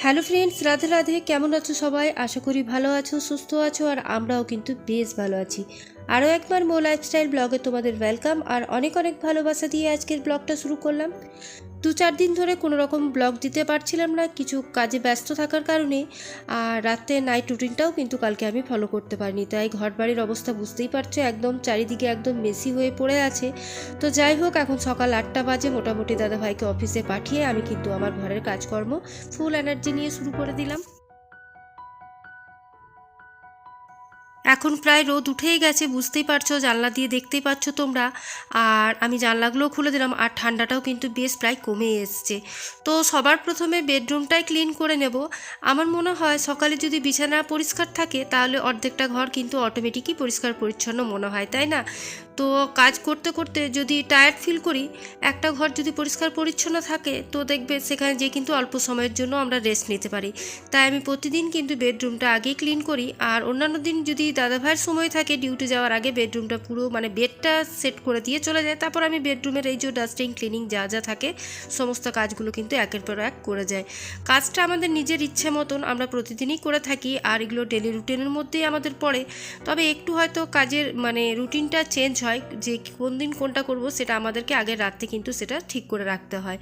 Hello friends, Radhe Radhe. কেমন আছো সবাই? আশা করি ভালো আছো, সুস্থ আছো, আর আমরাও কিন্তু বেশ ভালো আছি। আরও একবার মো লাইফস্টাইল ব্লগে তোমাদের ওয়েলকাম আর অনেক অনেক ভালোবাসা দিয়ে আজকের ব্লগটা শুরু করলাম। দু চার দিন ধরে কোনো রকম ব্লগ দিতে পারছিলাম না, কিছু কাজে ব্যস্ত থাকার কারণে আর রাতে নাইট রুটিনটাও কিন্তু কালকে আমি ফলো করতে পারিনি। তাই ঘর বাড়ির অবস্থা বুঝতেই পারছ, একদম চারিদিকে একদম মেসি হয়ে পড়ে আছে। তো যাই হোক, এখন সকাল আটটা বাজে, মোটামুটি দাদা ভাইকে অফিসে পাঠিয়ে আমি কিন্তু আমার ঘরের কাজকর্ম ফুল এনার্জি নিয়ে শুরু করে দিলাম। এখন প্রায় রোদ উঠেই গেছে, বুঝতেই পারছ, জানলা দিয়ে দেখতেই পাচ্ছ তোমরা। আর আমি জানলাগুলোও খুলে দিলাম, আর ঠান্ডাটাও কিন্তু বেশ প্রায় কমে এসছে। তো সবার প্রথমে বেডরুমটাই ক্লিন করে নেব। আমার মনে হয় সকালে যদি বিছানা পরিষ্কার থাকে, তাহলে অর্ধেকটা ঘর কিন্তু অটোমেটিকই পরিষ্কার পরিচ্ছন্ন মনে হয়, তাই না? তো কাজ করতে করতে যদি টায়ার্ড ফিল করি, একটা ঘর যদি পরিষ্কার পরিচ্ছন্ন থাকে, তো দেখবে সেখানে যে কিন্তু অল্প সময়ের জন্য আমরা রেস্ট নিতে পারি। তাই আমি প্রতিদিন কিন্তু বেডরুমটা আগেই ক্লিন করি। আর অন্যান্য দিন যদি দাদা ভাইয়ের সময় থাকে ডিউটি যাওয়ার আগে বেডরুমটা পুরো মানে বেডটা সেট করে দিয়ে চলে যায়। তারপর আমি বেডরুমের এই যে ডাস্টিং ক্লিনিং যা যা থাকে, সমস্ত কাজগুলো কিন্তু একের পর এক করে যায়। কাজটা আমাদের নিজের ইচ্ছে মতন আমরা প্রতিদিনই করে থাকি, আর এগুলো ডেলি রুটিনের মধ্যেই আমাদের পড়ে। তবে একটু হয়তো কাজের মানে রুটিনটা চেঞ্জ হয়। যে কোন দিন কোনটা করব সেটা আমাদেরকে আগের রাত্রে কিন্তু সেটা ঠিক করে রাখতে হয়।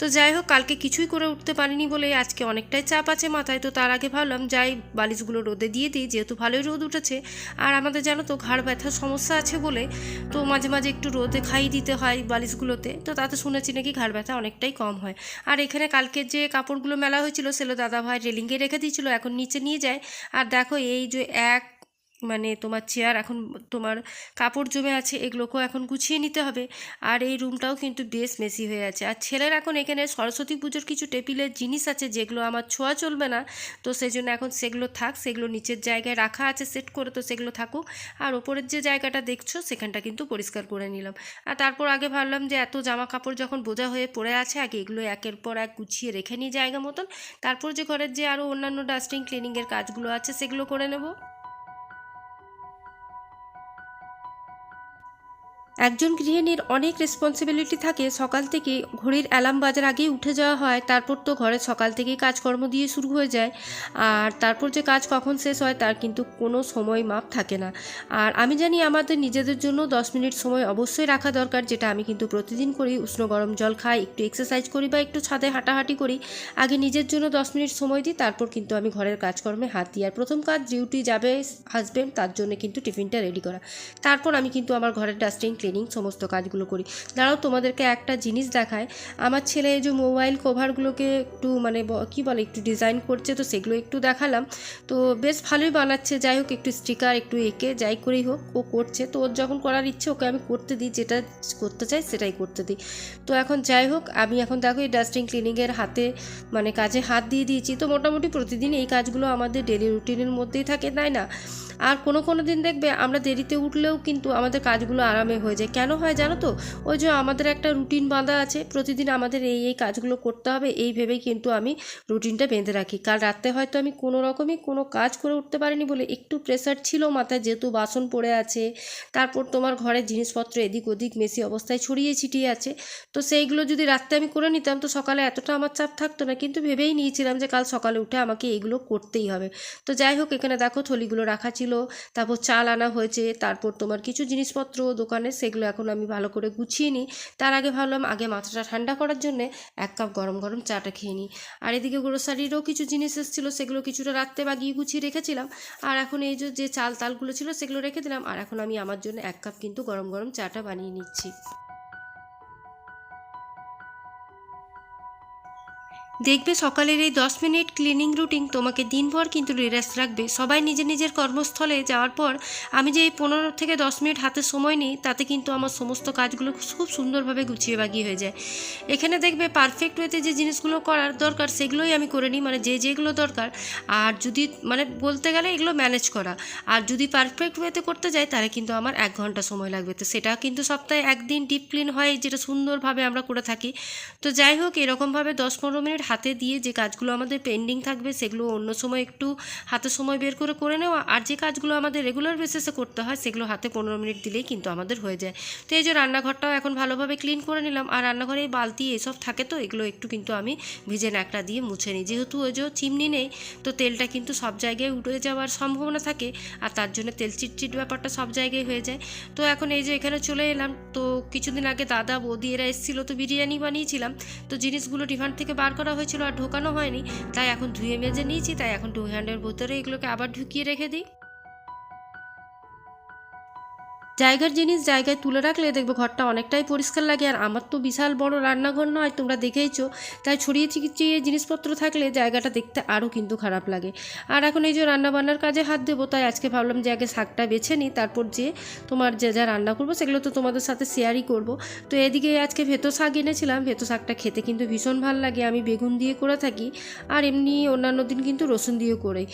তো যাই হোক, কালকে কিছুই করে উঠতে পারিনি বলে আজকে অনেকটাই চাপ আছে মাথায়। তো তার আগে ভাবলাম, যাই বালিশগুলো রোদে দিয়ে দিই, যেহেতু ভালোই রোদ উঠেছে। আর আমাদের জানো তো, ঘাড় ব্যথার সমস্যা আছে বলে তো মাঝে মাঝে একটু রোদে খাইয়ে দিতে হয় বালিশগুলোতে। তো তাতে শুনেছি নাকি ঘাড় ব্যথা অনেকটাই কম হয়। আর এখানে কালকের যে কাপড়গুলো মেলা হয়েছিল সেগুলো দাদা ভাই রেলিংয়ে রেখে দিয়েছিল, এখন নিচে নিয়ে যায়। আর দেখো এই যে এক মানে তোমার চেয়ার এখন তোমার কাপড় জমে আছে, এগুলোকেও এখন গুছিয়ে নিতে হবে। আর এই রুমটাও কিন্তু বেশ মেসি হয়ে আছে। আর ছেলের এখন এখানে সরস্বতী পুজোর কিছু টেবিলের জিনিস আছে, যেগুলো আমার ছোঁয়া চলবে না। তো সেই জন্য এখন সেগুলো থাক, সেগুলো নিচের জায়গায় রাখা আছে সেট করে তো সেগুলো থাকুক। আর ওপরের যে জায়গাটা দেখছ, সেখানটা কিন্তু পরিষ্কার করে নিলাম। আর তারপর আগে ভাবলাম যে এত জামা কাপড় যখন বোঝা হয়ে পড়ে আছে, আগে এগুলো একের পর এক গুছিয়ে রেখে নিই জায়গা মতন। তারপর যে ঘরের যে আরও অন্যান্য ডাস্টিং ক্লিনিংয়ের কাজগুলো আছে, সেগুলো করে নেব। একজন গৃহিণীর অনেক রেসপন্সিবিলিটি থাকে, সকাল থেকে ঘড়ির অ্যালার্ম বাজার আগেই উঠে যাওয়া হয়, তারপর তো ঘরে সকাল থেকেই কাজকর্ম দিয়ে শুরু হয়ে যায়। আর তারপর যে কাজ কখন শেষ হয়, তার কিন্তু কোনো সময় মাপ থাকে না। আর আমি জানি আমাদের নিজেদের জন্য দশ মিনিট সময় অবশ্যই রাখা দরকার, যেটা আমি কিন্তু প্রতিদিন করি। উষ্ণ গরম জল খাই, একটু এক্সারসাইজ করি বা একটু ছাদে হাঁটাহাঁটি করি। আগে নিজের জন্য দশ মিনিট সময় দিই, তারপর কিন্তু আমি ঘরের কাজকর্মে হাত দিই। আর প্রথম কাজ ডিউটি যাবে হাজব্যান্ড তার জন্য কিন্তু টিফিনটা রেডি করা। তারপর আমি কিন্তু আমার ঘরের ডাস্টিং ক্লিনিং সমস্ত কাজগুলো করি। দাঁড়াও, তোমাদেরকে একটা জিনিস দেখায় আমার ছেলে যে মোবাইল কভারগুলোকে একটু মানে কি বলে, একটু ডিজাইন করছে তো সেগুলো একটু দেখালাম। তো বেশ ভালোই বানাচ্ছে, যাই হোক একটু স্টিকার একটু এঁকে, যাই করেই হোক, ও করছে। তো ওর যখন করার ইচ্ছে, ওকে আমি করতে দিই, যেটা করতে চাই সেটাই করতে দিই। তো এখন যাই হোক, আমি এখন দেখো এই ডাস্টিং ক্লিনিংয়ের হাতে মানে কাজে হাত দিয়ে দিয়েছি। তো মোটামুটি প্রতিদিন এই কাজগুলো আমাদের ডেলি রুটিনের মধ্যেই থাকে, তাই না? আর কোনো কোনো দিন দেখবে আমরা দেরিতে উঠলেও কিন্তু আমাদের কাজগুলো আরামে হয়ে যায় কেন হয় জানো তো? ওই যে আমাদের একটা রুটিন বাঁধা আছে, প্রতিদিন আমাদের এই এই কাজগুলো করতে হবে, এই ভেবেই কিন্তু আমি রুটিনটা বেঁধে রাখি। কাল রাতে হয়তো আমি কোনো রকমই কোনো কাজ করে উঠতে পারিনি বলে একটু প্রেশার ছিল মাথায়, যেহেতু বাসন পড়ে আছে, তারপর তোমার ঘরের জিনিসপত্র এদিক ওদিক মেশি অবস্থায় ছড়িয়ে ছিটিয়ে আছে। তো সেইগুলো যদি রাত্রে আমি করে নিতাম তো সকালে এতটা আমার চাপ থাকতো না, কিন্তু ভেবেই নিয়েছিলাম যে কাল সকালে উঠে আমাকে এইগুলো করতেই হবে। তো যাই হোক, এখানে দেখো থলিগুলো রাখা ছিল, তারপর চাল আনা হয়েছে, তারপর তোমার কিছু জিনিসপত্র দোকানে সেগুলো এখন আমি ভালো করে গুছিয়ে নিই। তার আগে ভাবলাম আগে মাথাটা ঠান্ডা করার জন্যে এক কাপ গরম গরম চাটা খেয়ে নিই। আর এদিকে গ্রোসারিরও কিছু জিনিস এসেছিল, সেগুলো কিছুটা রাত্রে বাগিয়ে গুছিয়ে রেখেছিলাম। আর এখন এই যে চাল তালগুলো ছিল সেগুলো রেখে দিলাম। আর এখন আমি আমার জন্য এক কাপ কিন্তু গরম গরম চাটা বানিয়ে নিচ্ছি। দেখবে সকালের এই দশ মিনিট ক্লিনিং রুটিন তোমাকে দিনভর কিন্তু রিল্যাক্স রাখবে। সবাই নিজের নিজের কর্মস্থলে যাওয়ার পর আমি যে এই পনেরো থেকে দশ মিনিট হাতে সময় নিই, তাতে কিন্তু আমার সমস্ত কাজগুলো খুব সুন্দরভাবে গুছিয়ে বাগিয়ে হয়ে যায়। এখানে দেখবে পারফেক্ট ওয়েতে যে জিনিসগুলো করার দরকার, সেগুলোই আমি করে নিই। মানে যে যেগুলো দরকার, আর যদি মানে বলতে গেলে এগুলো ম্যানেজ করা। আর যদি পারফেক্ট ওয়েতে করতে যাই, তাহলে কিন্তু আমার এক ঘণ্টা সময় লাগবে। তো সেটা কিন্তু সপ্তাহে একদিন ডিপ ক্লিন হয়, যেটা সুন্দরভাবে আমরা করে থাকি। তো যাই হোক, এরকমভাবে দশ পনেরো মিনিট হাতে দিয়ে যে কাজগুলো আমাদের পেন্ডিং থাকবে সেগুলো অন্য সময় একটু হাতে সময় বের করে করে নেওয়া আর যে কাজগুলো আমাদের রেগুলার বেসিসে করতে হয় সেগুলো হাতে পনেরো মিনিট দিলেই কিন্তু আমাদের হয়ে যায়। তো এই যে রান্নাঘরটাও এখন ভালোভাবে ক্লিন করে নিলাম আর রান্নাঘরে এই বালতি এসব থাকে তো এগুলো একটু কিন্তু আমি ভিজে ন্যাকড়া দিয়ে মুছে নিই। যেহেতু ওই যে চিমনি নেই তো তেলটা কিন্তু সব জায়গায় উঠে যাওয়ার সম্ভাবনা থাকে আর তার জন্য তেল চিটচিট ব্যাপারটা সব জায়গায় হয়ে যায়। তো এখন এই যে এখানে চলে এলাম তো কিছুদিন আগে দাদা বৌদি এরা এসেছিল তো বিরিয়ানি বানিয়েছিলাম। তো জিনিসগুলো ডিমান্ড থেকে বার করা হয়েছিল আর ঢোকানো হয়নি, তাই এখন ধুয়ে মেজে নিয়েছি, তাই এখন টু হ্যান্ডের ভেতরে এগুলোকে আবার ঢুকিয়ে রেখে দিই। জায়গার জিনিস জায়গায় তুলে রাখলে দেখবে ঘরটা অনেকটাই পরিষ্কার লাগে। আর আমার তো বিশাল বড় রান্নাঘর নয়, তোমরা দেখেইছো। তাই ছড়িয়ে ছিটিয়ে জিনিসপত্র থাকলে জায়গাটা দেখতে আরও কিন্তু খারাপ লাগে। আর এখন এই যে রান্নাবান্নার কাজে হাত দেবো, তাই আজকে ভাবলাম যে আগে শাকটা বেছে নিই, তারপর যে তোমার যে যা রান্না করব সেগুলো তো তোমাদের সাথে শেয়ারই করব। তো এদিকে আজকে ভেতো শাক এনেছিলাম, ভেতো শাকটা খেতে কিন্তু ভীষণ ভালো লাগে। আমি বেগুন দিয়ে করে থাকি, আর এমনি অন্যান্য দিন কিন্তু রসুন দিয়ে করি।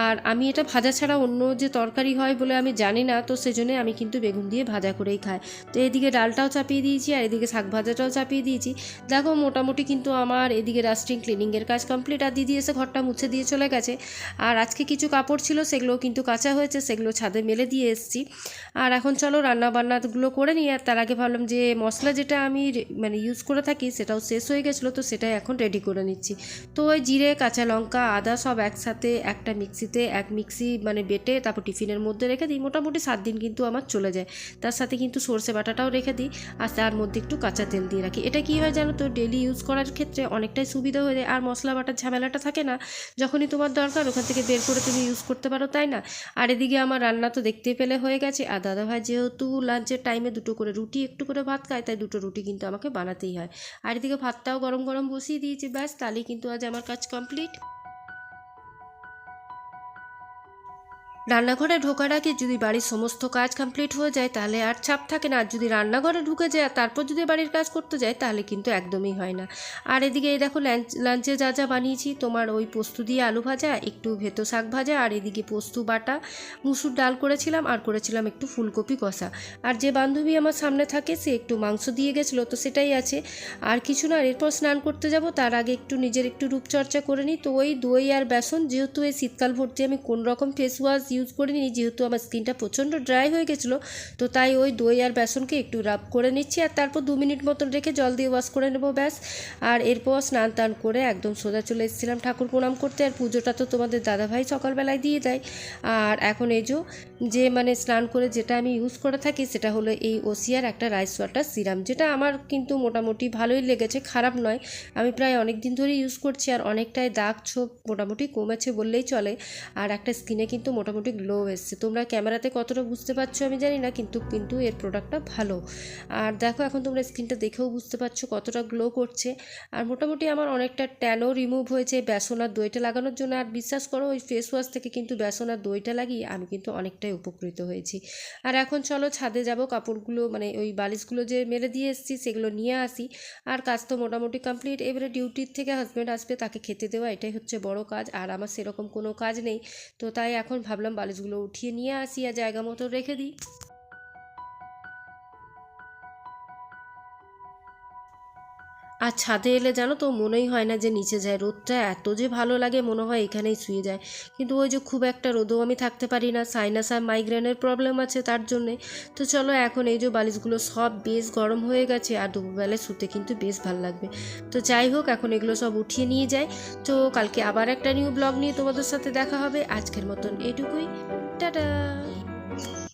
আর আমি এটা ভাজা ছাড়া অন্য যে তরকারি হয় বলে আমি জানি না, তো সেজন্য আমি কিন্তু বেগুন দিয়ে ভাজা করেই খায়। তো এদিকে ডালটাও চাপিয়ে দিয়েছি আর এদিকে শাক ভাজাটাও চাপিয়ে দিয়েছি। দেখো মোটামুটি কিন্তু আমার এদিকে রাস্টিং ক্লিনিংয়ের কাজ কমপ্লিট আর দিদি এসে ঘরটা মুছে দিয়ে চলে গেছে। আর আজকে কিছু কাপড় ছিল সেগুলোও কিন্তু কাঁচা হয়েছে, সেগুলো ছাদে মেলে দিয়ে এসেছি। আর এখন চলো রান্না বান্নাগুলো করে নিই আর তার আগে ভাবলাম যে মশলা যেটা আমি মানে ইউজ করে থাকি সেটাও শেষ হয়ে গেছিল তো সেটাই এখন রেডি করে নিচ্ছি। তো ওই জিরে, কাঁচা লঙ্কা, আদা সব একসাথে একটা মিক্সিতে এক মিক্সি মানে বেটে তারপর টিফিনের মধ্যে রেখে দিই। মোটামুটি সাত দিন কিন্তু আমার চলে যায়। তার সাথে কিন্তু সর্ষে বাটাটাও রেখে দিই আর তার মধ্যে একটু কাঁচা তেল দিয়ে রাখি। এটা কী হয় জানো তো? ডেলি ইউজ করার ক্ষেত্রে অনেকটাই সুবিধা হয়ে যায়। আর মশলা বাটার ঝামেলাটা থাকে না, যখনই তোমার দরকার ওখান থেকে বের করে তুমি ইউজ করতে পারো, তাই না? আর এদিকে আমার রান্না তো দেখতে পেলে হয়ে গেছে। আর দাদাভাই যেহেতু লাঞ্চের টাইমে দুটো করে রুটি, একটু করে ভাত খায়, তাই দুটো রুটি কিন্তু আমাকে বানাতেই হয়। আর এদিকে ভাতটাও গরম গরম বসিয়ে দিয়েছি, ব্যাস। তাহলেই কিন্তু আজ আমার কাজ কমপ্লিট রান্নাঘরে ঢোকার আগে যদি বাড়ির সমস্ত কাজ কমপ্লিট হয়ে যায়, তাহলে আর চাপ থাকে না। আর যদি রান্নাঘরে ঢুকে যায় তারপর যদি বাড়ির কাজ করতে যায়, তাহলে কিন্তু একদমই হয় না। আর এদিকে এই দেখো লাঞ্চে যা যা বানিয়েছি, তোমার ওই পোস্ত দিয়ে আলু ভাজা, একটু ভেতো শাক ভাজা, আর এদিকে পোস্ত বাটা, মুসুর ডাল করেছিলাম আর করেছিলাম একটু ফুলকপি কষা। আর যে বান্ধবী আমার সামনে থাকে, সে একটু মাংস দিয়ে গেছিল, তো সেটাই আছে। আর কিছু না, এরপর স্নান করতে যাব, তার আগে একটু নিজের একটু রূপচর্চা করে নিই। তো ওই দই আর বেসন, যেহেতু এই শীতকাল ভর্তি, আমি কোন রকম ফেস ওয়াশ ইউজ করিনি, যেহেতু আমার স্কিনটা প্রচণ্ড ড্রাই হয়ে গেছিল, তো তাই ওই দই আর বেসনকে একটু রাব করে নিচ্ছি আর তারপর দু মিনিট মতন রেখে জল দিয়ে ওয়াশ করে নেব ব্যাস। আর এরপর স্নান টান করে একদম সোজা চলে এসেছিলাম ঠাকুর প্রণাম করতে আর পুজোটা তো তোমাদের দাদাভাই সকালবেলায় দিয়ে দেয়। আর এখন এই যে মানে স্নান করে যেটা আমি ইউজ করে থাকি সেটা হলো এই ওসিয়ার একটা রাইস ওয়াটার সিরাম যেটা আমার কিন্তু মোটামুটি ভালোই লেগেছে, খারাপ নয়। আমি প্রায় অনেক দিন ধরে ইউজ করছি আর অনেকটাই দাগ ছোপ মোটামুটি কমেছে বললেই চলে। আর একটা স্কিনে কিন্তু মোটামুটি গ্লো এসছে। তোমরা ক্যামেরাতে কতটা বুঝতে পারছ আমি জানি না, কিন্তু কিন্তু এর প্রোডাক্টটা ভালো। আর দেখো, এখন তোমরা স্কিনটা দেখেও বুঝতে পারছ কতটা গ্লো করছে। আর মোটামুটি আমার অনেকটা ট্যানও রিমুভ হয়েছে বেসন আর দইটা লাগানোর জন্য। আর বিশ্বাস করো, ওই ফেস ওয়াশ থেকে কিন্তু বেসন আর দইটা লাগিয়ে আমি কিন্তু অনেকটাই উপকৃত হয়েছি। আর এখন চলো ছাদে যাব, কাপড়গুলো মানে ওই বালিশগুলো যে মেরে দিয়ে এসেছি সেগুলো নিয়ে আসি। আর কাজ তো মোটামুটি কমপ্লিট এবারে ডিউটির থেকে হাজব্যান্ড আসবে, তাকে খেতে দেওয়া, এটাই হচ্ছে বড় কাজ। আর আমার সেরকম কোনো কাজ নেই। তো তাই এখন ভাবলাম বালিশগুলো উঠিয়ে নিয়ে আসি আর জায়গা মতো রেখে দিই। আর ছাদে এলে জানো তো মনেই হয় না যে নিচে যায়। রোদটা এত যে ভালো লাগে, মনে হয় এখানেই শুয়ে যায়। কিন্তু ওই যে খুব একটা রোদও আমি থাকতে পারি না সাইনাস আর মাইগ্রেনের প্রবলেম আছে তার জন্যে। তো চলো এখন এই যে বালিশগুলো সব বেশ গরম হয়ে গেছে আর দুপুরবেলায় শুতে কিন্তু বেশ ভালো লাগবে। তো যাই হোক, এখন এগুলো সব উঠিয়ে নিয়ে যাই। তো কালকে আবার একটা নিউ ব্লগ নিয়ে তোমাদের সাথে দেখা হবে। আজকের মতন এটুকুই। টাটা!